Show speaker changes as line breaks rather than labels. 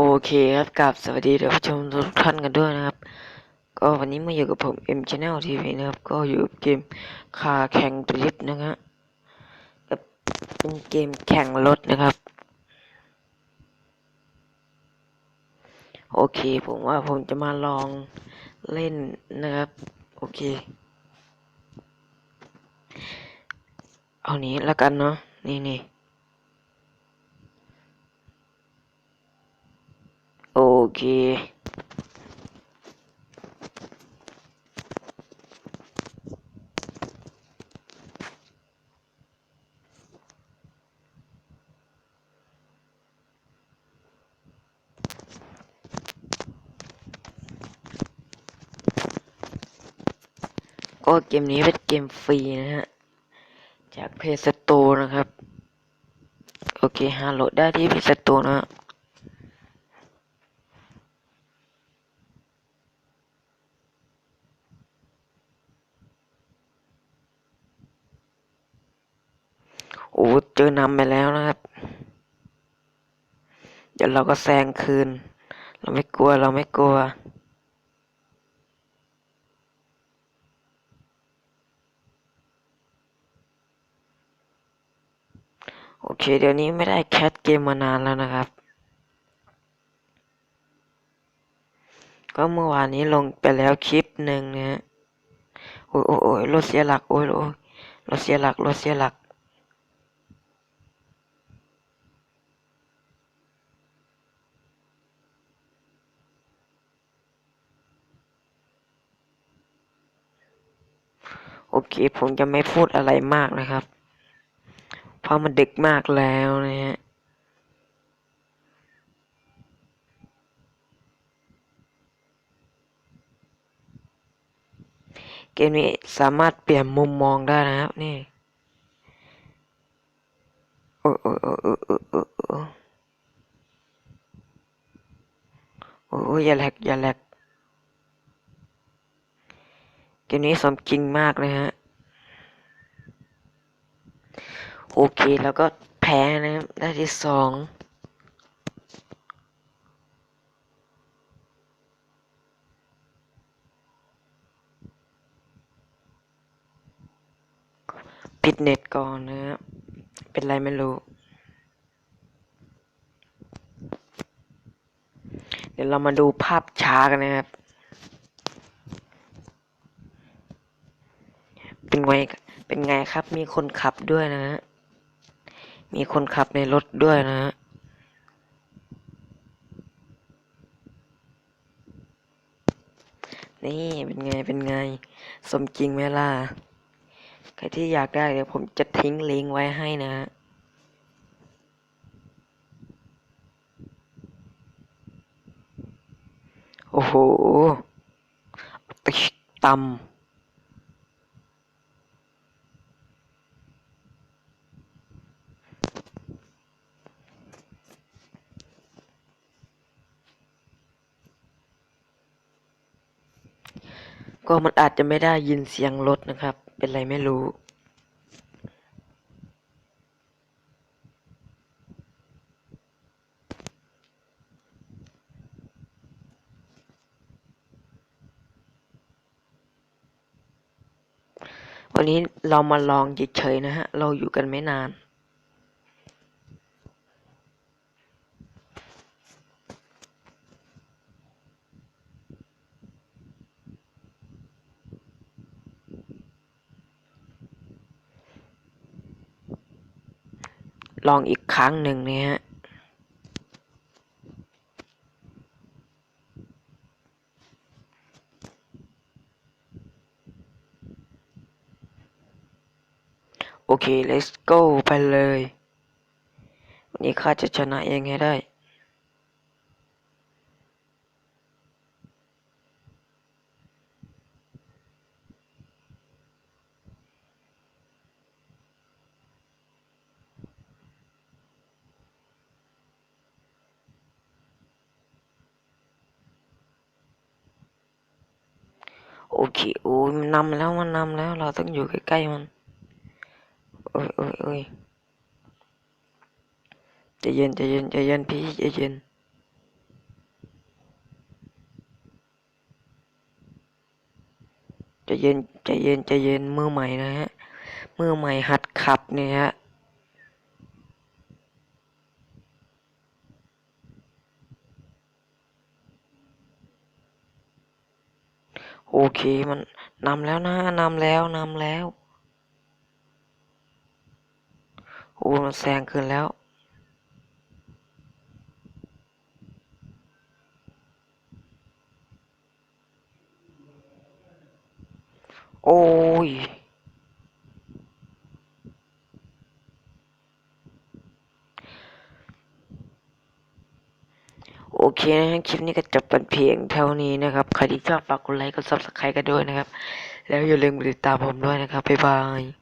โอเคครับกับสวัสดีท่านผู้ชมทุกท่านกันด้วยนะครับ ก็วันนี้มาอยู่กับผม M Channel TV นะครับ ก็อยู่เกมคาแข่งดริฟต์นะฮะกับเป็นเกมแข่งรถนะครับ โอเคผมว่าผมจะมาลองเล่นนะครับ โอเค เอานี้แล้วกันเนาะนี่นี่ โอ เค ก็เกมนี้เป็นเกมฟรีนะฮะ จากเพจสโตนะครับ โอเคหาโหลดได้ที่เพจสโตนะฮะ โอ้เจอนำไปแล้วนะครับ เดี๋ยวเราก็แซงคืน เราไม่กลัวเราไม่กลัว โอเค เดี๋ยวนี้ไม่ได้แคสเกมมานานแล้วนะครับ ก็เมื่อวานนี้ลงไปแล้วคลิปหนึ่งนะฮะโอ้ยโอ้ยโอ้ยรถเสียหลัก โอ้ยโอ้ยรถเสียหลัก รถเสียหลัก โอเค ผมจะไม่พูดอะไรมากนะครับ เพราะมันดึกมากแล้วนะฮะเกมนี้สามารถเปลี่ยนมุมมองได้นะครับ นี่โอ้โอ้โอ้โอ้โอ้โอ้โอ้อย่าแหลกอย่าแหลก เกมนี้สมจริงมากเลยฮะ โอเคแล้วก็แพ้นะครับได้ที่สองปิดเน็ตก่อนนะครับเป็นไรไม่รู้ เดี๋ยวเรามาดูภาพช้ากันนะครับ เป็นไงเป็นไงครับ มีคนขับด้วยนะฮะ มีคนขับในรถด้วยนะฮะ นี่เป็นไงเป็นไง สมจริงไหมล่ะ ใครที่อยากได้เดี๋ยวผมจะทิ้งลิงก์ไว้ให้นะฮะโอ้โหติชตำ ก็มันอาจจะไม่ได้ยินเสียงรถนะครับ เป็นไรไม่รู้ วันนี้เรามาลองเฉยๆนะฮะ เราอยู่กันไม่นาน ลองอีกครั้งหนึ่งเนี่ยฮะโอเค let's go ไปเลย วันนี้ข้าจะชนะเองให้ได้ โอเคโอ้ยมันนำแล้วมันนำแล้ว เราต้องอยู่ใกล้ๆมันโอ้ยโอ้ยโอ้ยจะเย็นจะเย็นจะเย็นพี่จะเย็นจะเย็นจะเย็นจะเย็นมือใหม่นะฮะมือใหม่หัดขับเนี่ยฮะ โอเคมันนำแล้วนะนำแล้วนำแล้ว โอ้มันแซงขึ้นแล้ว โอ้ย เคนะคลิปนี้ก็จบเป็นเพียงเท่านี้นะครับ ใครที่ชอบฝากกดไลค์กดซับสไครต์กันด้วยนะครับ แล้วอย่าลืมติดตามผมด้วยนะครับ บ๊ายบาย